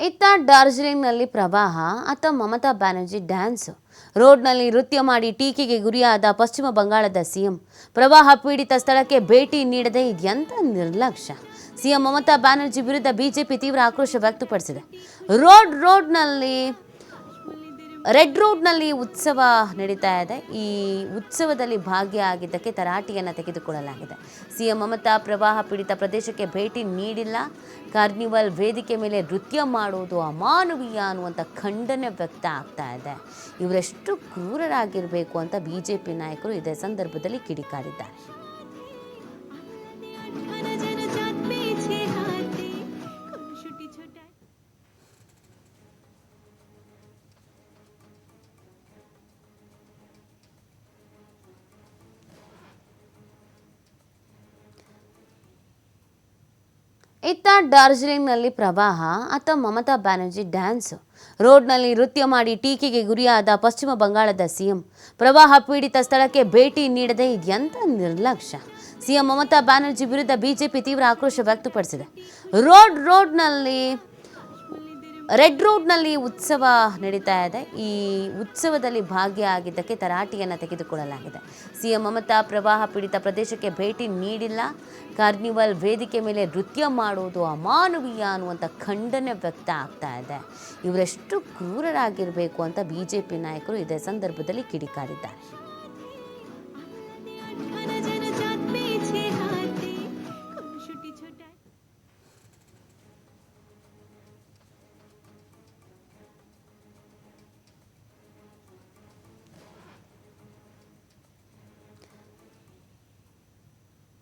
ಇತ್ತ ಡಾರ್ಜಿಲಿಂಗ್ನಲ್ಲಿ ಪ್ರವಾಹ, ಅತ್ತ ಮಮತಾ ಬ್ಯಾನರ್ಜಿ ಡ್ಯಾನ್ಸ್. ರೋಡ್ನಲ್ಲಿ ನೃತ್ಯ ಮಾಡಿ ಟೀಕೆಗೆ ಗುರಿಯಾದ ಪಶ್ಚಿಮ ಬಂಗಾಳದ ಸಿಎಂ. ಪ್ರವಾಹ ಪೀಡಿತ ಸ್ಥಳಕ್ಕೆ ಭೇಟಿ ನೀಡದೆ ಎಂಥ ನಿರ್ಲಕ್ಷ್ಯ. ಸಿಎಂ ಮಮತಾ ಬ್ಯಾನರ್ಜಿ ವಿರುದ್ಧ ಬಿಜೆಪಿ ತೀವ್ರ ಆಕ್ರೋಶ ವ್ಯಕ್ತಪಡಿಸಿದೆ. ರೋಡ್ ರೋಡ್ನಲ್ಲಿ ರೆಡ್ ರೋಡ್ನಲ್ಲಿ ಉತ್ಸವ ನಡೀತಾ ಇದೆ. ಈ ಉತ್ಸವದಲ್ಲಿ ಭಾಗಿಯಾಗಿದ್ದಕ್ಕೆ ತರಾಟೆಯನ್ನು ತೆಗೆದುಕೊಳ್ಳಲಾಗಿದೆ. ಸಿಎಂ ಮಮತಾ ಪ್ರವಾಹ ಪೀಡಿತ ಪ್ರದೇಶಕ್ಕೆ ಭೇಟಿ ನೀಡಿಲ್ಲ. ಕಾರ್ನಿವಲ್ ವೇದಿಕೆ ಮೇಲೆ ನೃತ್ಯ ಮಾಡುವುದು ಅಮಾನವೀಯ ಅನ್ನುವಂಥ ಖಂಡನೆ ವ್ಯಕ್ತ ಆಗ್ತಾ ಇದೆ. ಇವರೆಷ್ಟು ಕ್ರೂರರಾಗಿರಬೇಕು ಅಂತ ಬಿಜೆಪಿ ನಾಯಕರು ಇದೇ ಸಂದರ್ಭದಲ್ಲಿ ಕಿಡಿಕಾರಿದ್ದಾರೆ. ಇತ್ತ ಡಾರ್ಜಿಲಿಂಗ್ನಲ್ಲಿ ಪ್ರವಾಹ, ಅತ್ತ ಮಮತಾ ಬ್ಯಾನರ್ಜಿ ಡ್ಯಾನ್ಸ್. ರೋಡ್ನಲ್ಲಿ ನೃತ್ಯ ಮಾಡಿ ಟೀಕೆಗೆ ಗುರಿಯಾದ ಪಶ್ಚಿಮ ಬಂಗಾಳದ ಸಿಎಂ. ಪ್ರವಾಹ ಪೀಡಿತ ಸ್ಥಳಕ್ಕೆ ಭೇಟಿ ನೀಡದೆ ಇದೆಂಥ ನಿರ್ಲಕ್ಷ್ಯ. ಸಿಎಂ ಮಮತಾ ಬ್ಯಾನರ್ಜಿ ವಿರುದ್ಧ ಬಿಜೆಪಿ ತೀವ್ರ ಆಕ್ರೋಶ ವ್ಯಕ್ತಪಡಿಸಿದೆ. ರೋಡ್ ರೋಡ್ನಲ್ಲಿ ರೆಡ್ ರೋಡ್ನಲ್ಲಿ ಉತ್ಸವ ನಡೀತಾ ಇದೆ. ಈ ಉತ್ಸವದಲ್ಲಿ ಭಾಗಿಯಾಗಿದ್ದಕ್ಕೆ ತರಾಟೆಯನ್ನು ತೆಗೆದುಕೊಳ್ಳಲಾಗಿದೆ. ಸಿಎಂ ಮಮತಾ ಪ್ರವಾಹ ಪೀಡಿತ ಪ್ರದೇಶಕ್ಕೆ ಭೇಟಿ ನೀಡಿಲ್ಲ. ಕಾರ್ನಿವಲ್ ವೇದಿಕೆ ಮೇಲೆ ನೃತ್ಯ ಮಾಡುವುದು ಅಮಾನವೀಯ ಅನ್ನುವಂಥ ಖಂಡನೆ ವ್ಯಕ್ತ ಆಗ್ತಾ ಇದೆ. ಇವರೆಷ್ಟು ಕ್ರೂರರಾಗಿರಬೇಕು ಅಂತ ಬಿಜೆಪಿ ನಾಯಕರು ಇದೇ ಸಂದರ್ಭದಲ್ಲಿ ಕಿಡಿಕಾರಿದ್ದಾರೆ.